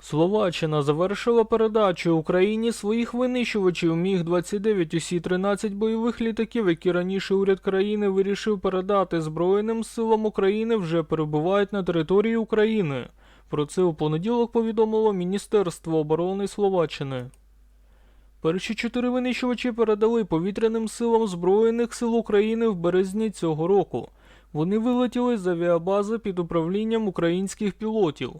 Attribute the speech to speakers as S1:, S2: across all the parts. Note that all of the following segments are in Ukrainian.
S1: Словаччина завершила передачу Україні своїх винищувачів Міг-29 усі 13 бойових літаків, які раніше уряд країни вирішив передати Збройним силам України, вже перебувають на території України. Про це у понеділок повідомило Міністерство оборони Словаччини. Перші чотири винищувачі передали повітряним силам Збройних сил України в березні цього року. Вони вилетіли з авіабази під управлінням українських пілотів.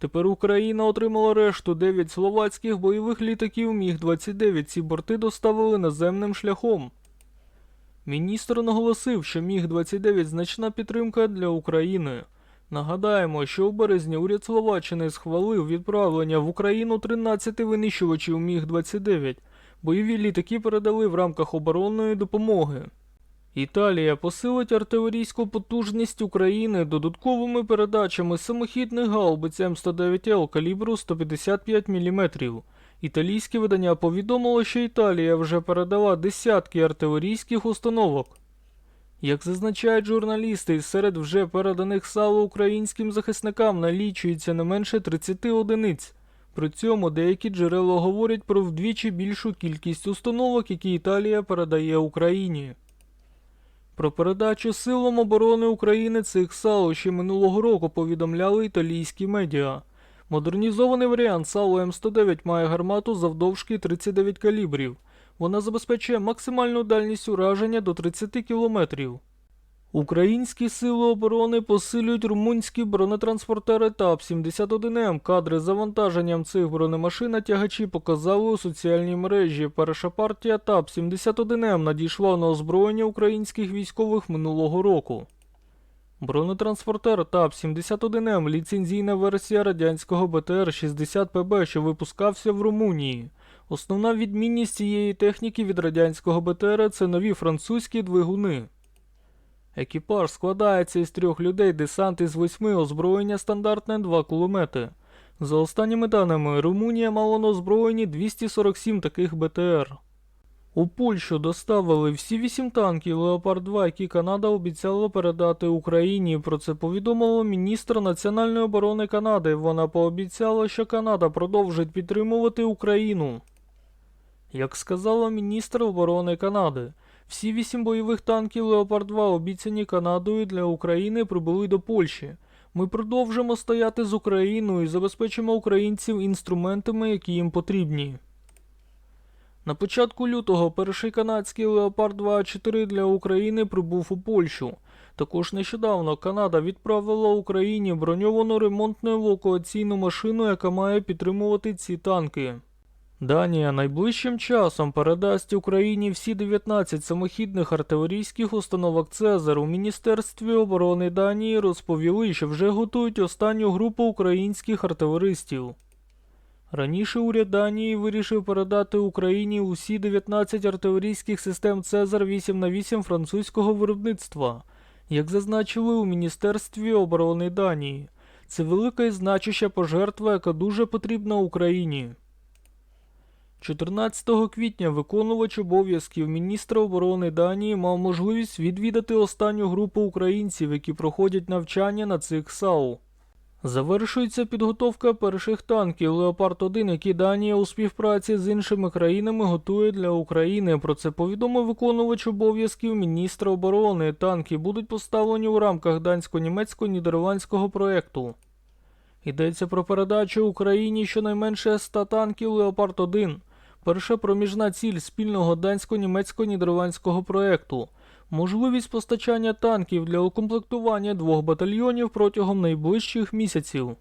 S1: Тепер Україна отримала решту 9 словацьких бойових літаків Міг-29. Ці борти доставили наземним шляхом. Міністр наголосив, що Міг-29 значна підтримка для України. Нагадаємо, що у березні уряд Словаччини схвалив відправлення в Україну 13 винищувачів Міг-29. Бойові літаки передали в рамках оборонної допомоги. Італія посилить артилерійську потужність України додатковими передачами самохідних гаубиць М109Л калібру 155 мм. Італійське видання повідомило, що Італія вже передала десятки артилерійських установок. Як зазначають журналісти, серед вже переданих САУ українським захисникам налічується не менше 30 одиниць. При цьому деякі джерела говорять про вдвічі більшу кількість установок, які Італія передає Україні. Про передачу силам оборони України цих САУ ще минулого року повідомляли італійські медіа. Модернізований варіант САУ М109 має гармату завдовжки 39 калібрів. Вона забезпечує максимальну дальність ураження до 30 кілометрів. Українські сили оборони посилюють румунські бронетранспортери ТАП-71М. Кадри з завантаженням цих бронемашин на тягачі показали у соціальній мережі. Перша партія ТАП-71М надійшла на озброєння українських військових минулого року. Бронетранспортер ТАП-71М – ліцензійна версія радянського БТР-60ПБ, що випускався в Румунії. Основна відмінність цієї техніки від радянського БТР – це нові французькі двигуни. Екіпаж складається із трьох людей, десант із восьми, озброєння стандартне 2 кулемети. За останніми даними, Румунія мала на озброєнні 247 таких БТР. У Польщу доставили всі вісім танків Леопард 2, які Канада обіцяла передати Україні. Про це повідомила міністр національної оборони Канади. Вона пообіцяла, що Канада продовжить підтримувати Україну. Як сказала міністр оборони Канади, всі вісім бойових танків Леопард 2 обіцяні Канадою для України прибули до Польщі. Ми продовжимо стояти з Україною і забезпечимо українців інструментами, які їм потрібні. На початку лютого перший канадський Леопард 2 4 для України прибув у Польщу. Також нещодавно Канада відправила Україні броньовану ремонтну евакуаційну машину, яка має підтримувати ці танки. Данія найближчим часом передасть Україні всі 19 самохідних артилерійських установок Цезар. У Міністерстві оборони Данії розповіли, що вже готують останню групу українських артилеристів. Раніше уряд Данії вирішив передати Україні усі 19 артилерійських систем Цезар 8 на 8 французького виробництва, як зазначили у Міністерстві оборони Данії. Це велика і значуща пожертва, яка дуже потрібна Україні. 14 квітня виконувач обов'язків міністра оборони Данії мав можливість відвідати останню групу українців, які проходять навчання на цих САУ. Завершується підготовка перших танків Леопард 1, які Данія у співпраці з іншими країнами готує для України. Про це повідомив виконувач обов'язків міністра оборони. Танки будуть поставлені у рамках дансько-німецько-нідерландського проєкту. Йдеться про передачу Україні щонайменше 100 танків Леопард 1. Перша проміжна ціль спільного дансько-німецько-нідерландського проєкту. Можливість постачання танків для укомплектування двох батальйонів протягом найближчих місяців.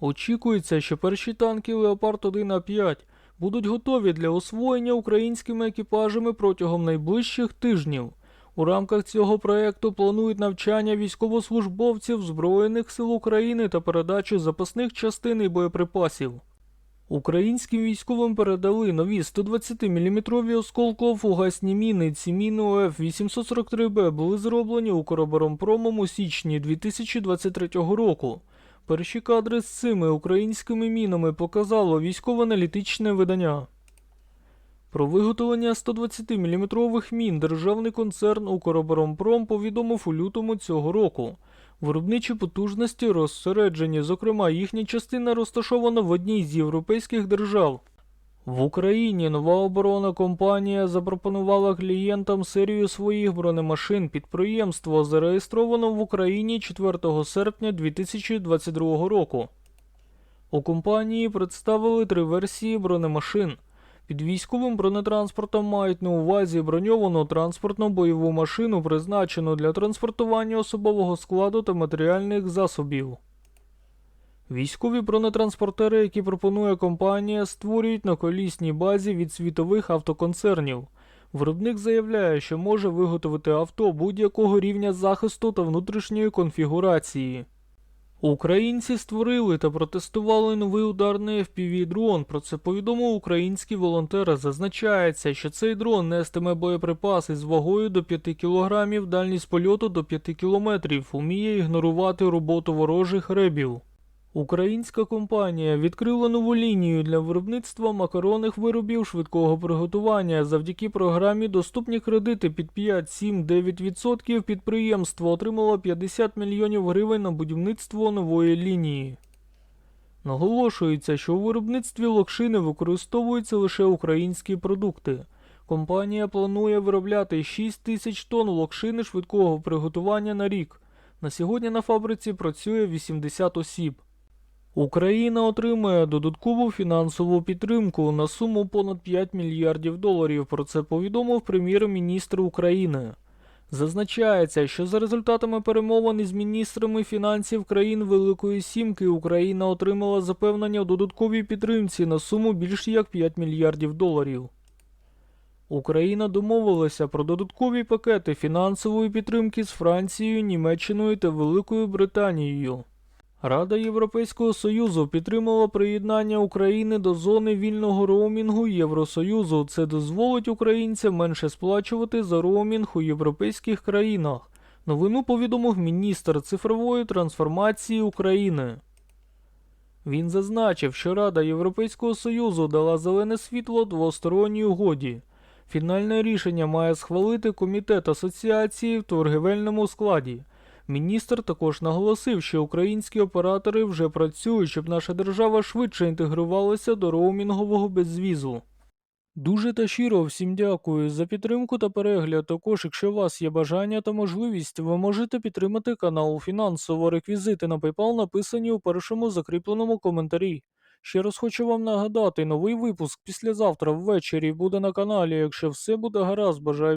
S1: Очікується, що перші танки Леопард 1 а 5 будуть готові для освоєння українськими екіпажами протягом найближчих тижнів. У рамках цього проєкту планують навчання військовослужбовців Збройних сил України та передачу запасних частин і боєприпасів. Українським військовим передали нові 120-мм осколково-фугасні міни. Ці міни ОФ-843Б були зроблені Укроборонпромом у січні 2023 року. Перші кадри з цими українськими мінами показало військово-аналітичне видання. Про виготовлення 120-мм мін державний концерн Укроборонпром повідомив у лютому цього року. Виробничі потужності розсереджені, зокрема, їхня частина розташована в одній з європейських держав. В Україні нова оборонна компанія запропонувала клієнтам серію своїх бронемашин. Підприємство зареєстровано в Україні 4 серпня 2022 року. У компанії представили три версії бронемашин. Під військовим бронетранспортом мають на увазі броньовану транспортну бойову машину, призначену для транспортування особового складу та матеріальних засобів. Військові бронетранспортери, які пропонує компанія, створюють на колісній базі від світових автоконцернів. Виробник заявляє, що може виготовити авто будь-якого рівня захисту та внутрішньої конфігурації. Українці створили та протестували новий ударний FPV-дрон. Про це повідомив український волонтер. Зазначається, що цей дрон нестиме боєприпаси з вагою до 5 кг, дальність польоту до 5 км, уміє ігнорувати роботу ворожих ребів. Українська компанія відкрила нову лінію для виробництва макаронних виробів швидкого приготування. Завдяки програмі доступні кредити під 5, 7, 9% підприємство отримало 50 мільйонів гривень на будівництво нової лінії. Наголошується, що у виробництві локшини використовуються лише українські продукти. Компанія планує виробляти 6 тисяч тонн локшини швидкого приготування на рік. На сьогодні на фабриці працює 80 осіб. Україна отримує додаткову фінансову підтримку на суму понад 5 мільярдів доларів. Про це повідомив прем'єр-міністр України. Зазначається, що за результатами перемовин із міністрами фінансів країн Великої Сімки Україна отримала запевнення у додатковій підтримці на суму більш як 5 мільярдів доларів. Україна домовилася про додаткові пакети фінансової підтримки з Францією, Німеччиною та Великою Британією. Рада Європейського Союзу підтримала приєднання України до зони вільного роумінгу Євросоюзу. Це дозволить українцям менше сплачувати за роумінг у європейських країнах. Новину повідомив міністр цифрової трансформації України. Він зазначив, що Рада Європейського Союзу дала зелене світло двосторонній угоді. Фінальне рішення має схвалити комітет асоціації в торгівельному складі. Міністр також наголосив, що українські оператори вже працюють, щоб наша держава швидше інтегрувалася до роумінгового безвізу. Дуже та щиро всім дякую за підтримку та перегляд. Також, якщо у вас є бажання та можливість, ви можете підтримати канал фінансово. Реквізити на PayPal написані у першому закріпленому коментарі. Ще раз хочу вам нагадати, новий випуск післязавтра ввечері буде на каналі. Якщо все буде гаразд, бажаю.